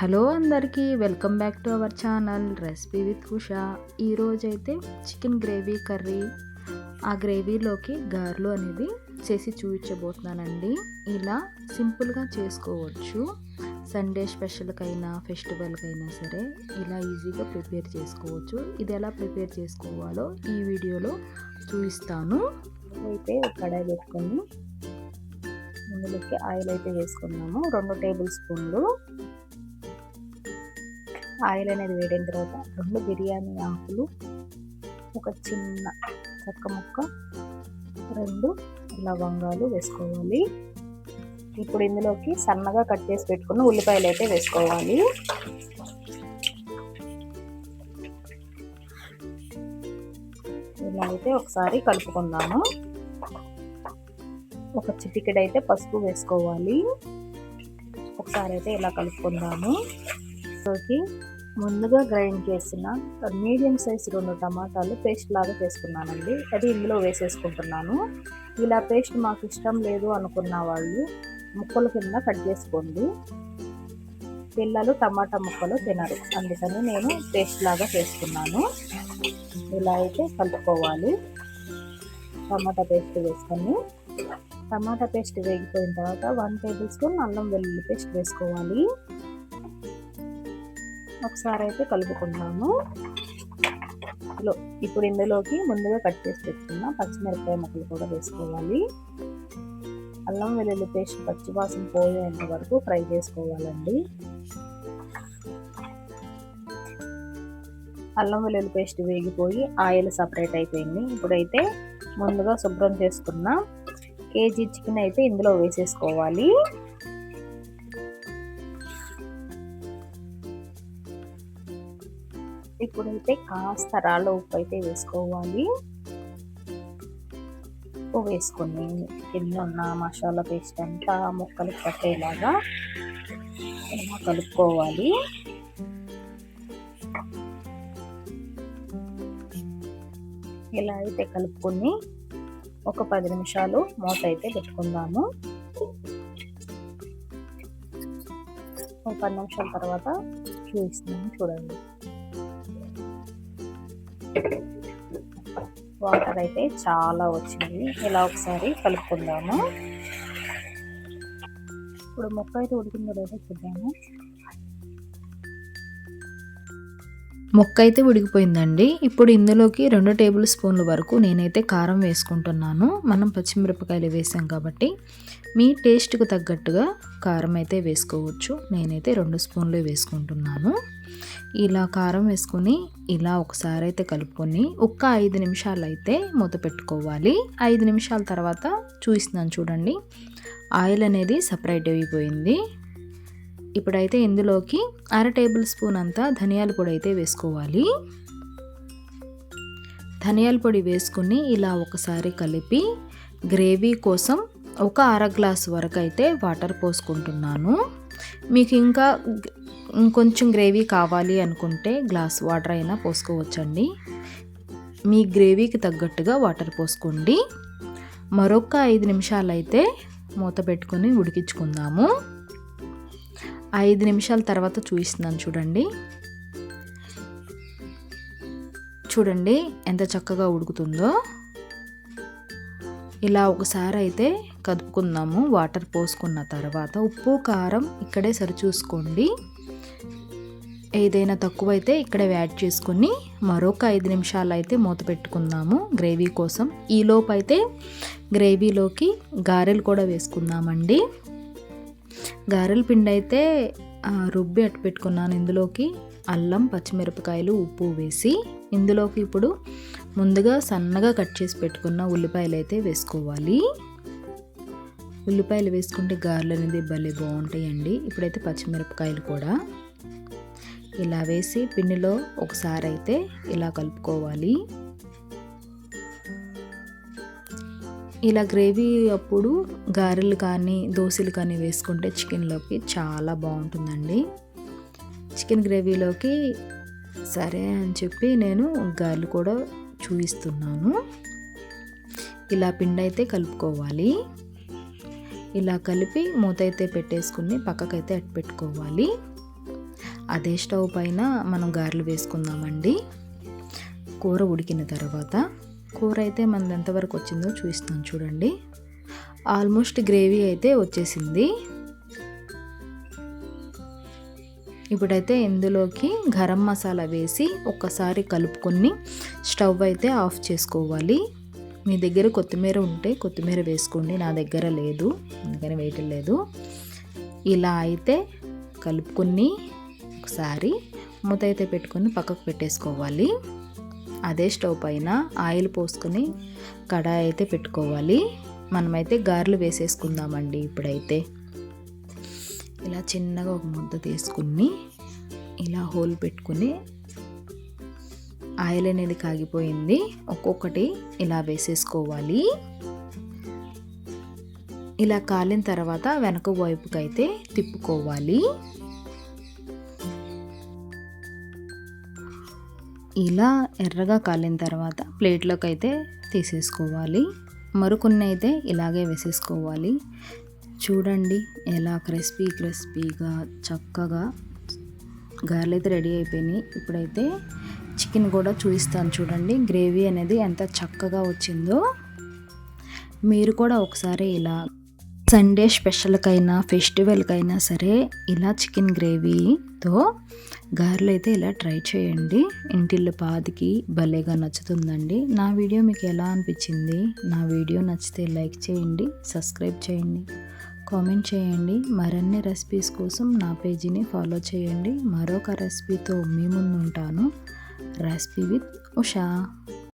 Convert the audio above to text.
Hello అందరికీ welcome back to our channel recipe with Usha. ఈరోజైతే chicken gravy curry. ఆ గ్రేవీలోకి గారెలు అనేది చేసి చూపించబోతున్నానండి. ఇలా సింపుల్గా చేసుకోవచ్చు. సండే స్పెషల్కైనా ఫెస్టివల్కైనా సరే ఇలా ఈజీగా ప్రిపేర్ చేసుకోవచ్చు. ఇది ఎలా ప్రిపేర్ చేసుకోవాలో ఈ వీడియోలో చూపిస్తాను. అయితే కడాయి పెట్టుకొని ఇందులోకి ఆయిల్ అయితే వేసుకున్నాము. రెండు టేబుల్ స్పూన్లు ఆయిల్ అనేది వేడిన తర్వాత రెండు బిర్యానీ ఆకులు ఒక చిన్న చక్క ముక్క రెండు లవంగాలు వేసుకోవాలి. ఇప్పుడు ఇందులోకి సన్నగా కట్ చేసి పెట్టుకున్న ఉల్లిపాయలు అయితే వేసుకోవాలి. ఇలా అయితే ఒకసారి కలుపుకుందాము. ఒక చిటికెడు అయితే పసుపు వేసుకోవాలి. ఒకసారి అయితే ఇలా కలుపుకుందాము. ఇందులోకి ముందుగా గ్రైండ్ చేసిన మీడియం సైజ్ రెండు టమాటాలు పేస్ట్ లాగా చేసుకున్నానండి. అది ఇందులో వేసేసుకుంటున్నాను. ఇలా పేస్ట్ మాకు ఇష్టం లేదు అనుకున్న వాళ్ళు ముక్కల కింద కట్ చేసుకోండి. పిల్లలు టమాటా ముక్కలు తినరు. అందుకని నేను పేస్ట్ లాగా చేసుకున్నాను. ఇలా అయితే కలుపుకోవాలి. టమాటా పేస్ట్ వేసుకొని టమాటా పేస్ట్ వేగిపోయిన తర్వాత వన్ టేబుల్ స్పూన్ అల్లం వెల్లుల్లి పేస్ట్ వేసుకోవాలి. ఒకసారి అయితే కలుపుకుందాము ఇప్పుడు ఇందులోకి ముందుగా కట్ చేసి పెట్టుకున్న పచ్చిమిరపకాయ ముక్కలు కూడా వేసుకోవాలి. అల్లం వెల్లుల్లి పేస్ట్ పచ్చివాసన పోయేంత వరకు ఫ్రై చేసుకోవాలండి. అల్లం వెల్లుల్లి పేస్ట్ వేగిపోయి ఆయిల్ సపరేట్ అయిపోయింది. ఇప్పుడైతే ముందుగా శుభ్రం చేసుకున్న కేజీ చికెన్ అయితే ఇందులో వేసేసుకోవాలి. ఇప్పుడైతే కాస్త రాళ్ళ ఉప్పు అయితే వేసుకోవాలి. ఉప్పు వేసుకొని కింద ఉన్న మసాలా పేస్ట్ అంతా ముక్కలు పట్టేలాగా ఇలా కలుపుకోవాలి. ఇలా అయితే కలుపుకొని ఒక పది నిమిషాలు మూత అయితే పెట్టుకుందాము. ఒక పది నిమిషాల తర్వాత చూపిస్తున్నాను చూడండి. వాటర్ అయితే చాలా వచ్చింది. ఇలా ఒకసారి కలుపుకుందాము. ఇప్పుడు మొక్క అయితే ఉడికిందో లేదో చూద్దాము. మొక్క అయితే ఉడికిపోయిందండి. ఇప్పుడు ఇందులోకి రెండు టేబుల్ స్పూన్ల వరకు నేనైతే కారం వేసుకుంటున్నాను. మనం పచ్చిమిరపకాయలు వేసాం కాబట్టి మీ టేస్ట్కు తగ్గట్టుగా కారం అయితే వేసుకోవచ్చు. నేనైతే రెండు స్పూన్లు వేసుకుంటున్నాను. ఇలా కారం వేసుకొని ఇలా ఒకసారి అయితే కలుపుకొని ఒక్క ఐదు నిమిషాలు అయితే మూత పెట్టుకోవాలి. ఐదు నిమిషాల తర్వాత చూస్తున్నాను చూడండి. ఆయిల్ అనేది సపరేట్ అయిపోయింది. ఇప్పుడైతే ఇందులోకి అర టేబుల్ స్పూన్ అంతా ధనియాల పొడి అయితే వేసుకోవాలి. ధనియాల పొడి వేసుకుని ఇలా ఒకసారి కలిపి గ్రేవీ కోసం ఒక అర గ్లాస్ వరకు అయితే వాటర్ పోసుకుంటున్నాను. మీకు ఇంకా ఇంకొంచెం గ్రేవీ కావాలి అనుకుంటే గ్లాస్ వాటర్ అయినా పోసుకోవచ్చండి. మీ గ్రేవీకి తగ్గట్టుగా వాటర్ పోసుకోండి. మరొక ఐదు నిమిషాలు అయితే మూత పెట్టుకొని ఉడికించుకుందాము. ఐదు నిమిషాల తర్వాత చూపిస్తున్నాను చూడండి. చూడండి ఎంత చక్కగా ఉడుకుతుందో. ఇలా ఒకసారి అయితే కదుపుకుందాము వాటర్ పోసుకున్న తర్వాత ఉప్పు కారం ఇక్కడే సరిచూసుకోండి. ఏదైనా తక్కువైతే ఇక్కడ యాడ్ చేసుకుని మరొక ఐదు నిమిషాలు అయితే మూత పెట్టుకుందాము గ్రేవీ కోసం. ఈలోపు అయితే గ్రేవీలోకి గారెలు కూడా వేసుకుందామండి. గారెల పిండి అయితే రుబ్బి అట్టు పెట్టుకున్నాను. ఇందులోకి అల్లం పచ్చిమిరపకాయలు ఉప్పు వేసి ఇందులోకి ఇప్పుడు ముందుగా సన్నగా కట్ చేసి పెట్టుకున్న ఉల్లిపాయలు అయితే వేసుకోవాలి. ఉల్లిపాయలు వేసుకుంటే గారెలు అనేది భలే బాగుంటాయండి. ఇప్పుడైతే పచ్చిమిరపకాయలు కూడా. ఇలా వేసి పిండిలో ఒకసారి అయితే ఇలా కలుపుకోవాలి. ఇలా గ్రేవీ అప్పుడు గారెలు కానీ దోశలు కానీ వేసుకుంటే చికెన్లోకి చాలా బాగుంటుందండి. చికెన్ గ్రేవీలోకి సరే అని చెప్పి నేను గారెలు కూడా చూపిస్తున్నాను. ఇలా పిండి అయితే కలుపుకోవాలి. ఇలా కలిపి మూత అయితే పెట్టేసుకుని పక్కకైతే అట్టు పెట్టుకోవాలి. అదే స్టవ్ పైన మనం గారెలు వేసుకుందామండి. కూర ఉడికిన తర్వాత కూర అయితే మనది ఎంతవరకు వచ్చిందో చూస్తాం చూడండి. ఆల్మోస్ట్ గ్రేవీ అయితే వచ్చేసింది. ఇప్పుడైతే ఇందులోకి గరం మసాలా వేసి ఒక్కసారి కలుపుకొని స్టవ్ అయితే ఆఫ్ చేసుకోవాలి. మీ దగ్గర కొత్తిమీర ఉంటే కొత్తిమీర వేసుకోండి నా దగ్గర లేదు అందుకని వేయటం లేదు. ఇలా అయితే కలుపుకొని ఒకసారి మూత అయితే పెట్టుకొని పక్కకు పెట్టేసుకోవాలి. అదే స్టవ్ పైన ఆయిల్ పోసుకొని కడాయి అయితే పెట్టుకోవాలి. మనమైతే గారెలు వేసేసుకుందామండి ఇప్పుడైతే. ఇలా చిన్నగా ఒక ముద్ద తీసుకుని ఇలా హోల్ పెట్టుకుని ఆయిల్ అనేది కాగిపోయింది. ఒక్కొక్కటి ఇలా వేసేసుకోవాలి. ఇలా కాలిన తర్వాత వెనక వైపుకైతే తిప్పుకోవాలి. ఇలా ఎర్రగా కాలిన తర్వాత ప్లేట్లోకి అయితే తీసేసుకోవాలి. మరికొన్ని అయితే ఇలాగే వేసేసుకోవాలి. చూడండి ఎలా క్రిస్పీ క్రిస్పీగా చక్కగా గారెలు అయితే రెడీ అయిపోయినాయి. ఇప్పుడైతే చికెన్ కూడా చూపిస్తాను చూడండి గ్రేవీ అనేది ఎంత చక్కగా వచ్చిందో. మీరు కూడా ఒకసారి ఇలా సండే స్పెషల్కైనా ఫెస్టివల్కైనా సరే ఇలా చికెన్ గ్రేవీతో గారెలు అయితే ఇలా ట్రై చేయండి. ఇంటిల్లు పాదికి భలేగా నచ్చుతుందండి. నా వీడియో మీకు ఎలా అనిపించింది? నా వీడియో నచ్చితే లైక్ చేయండి సబ్స్క్రైబ్ చేయండి. కామెంట్ చేయండి. మరిన్ని రెసిపీస్ కోసం నా పేజీని ఫాలో చేయండి. మరొక రెసిపీతో మీ ముందు ఉంటాను రెసిపీ విత్ ఉషా.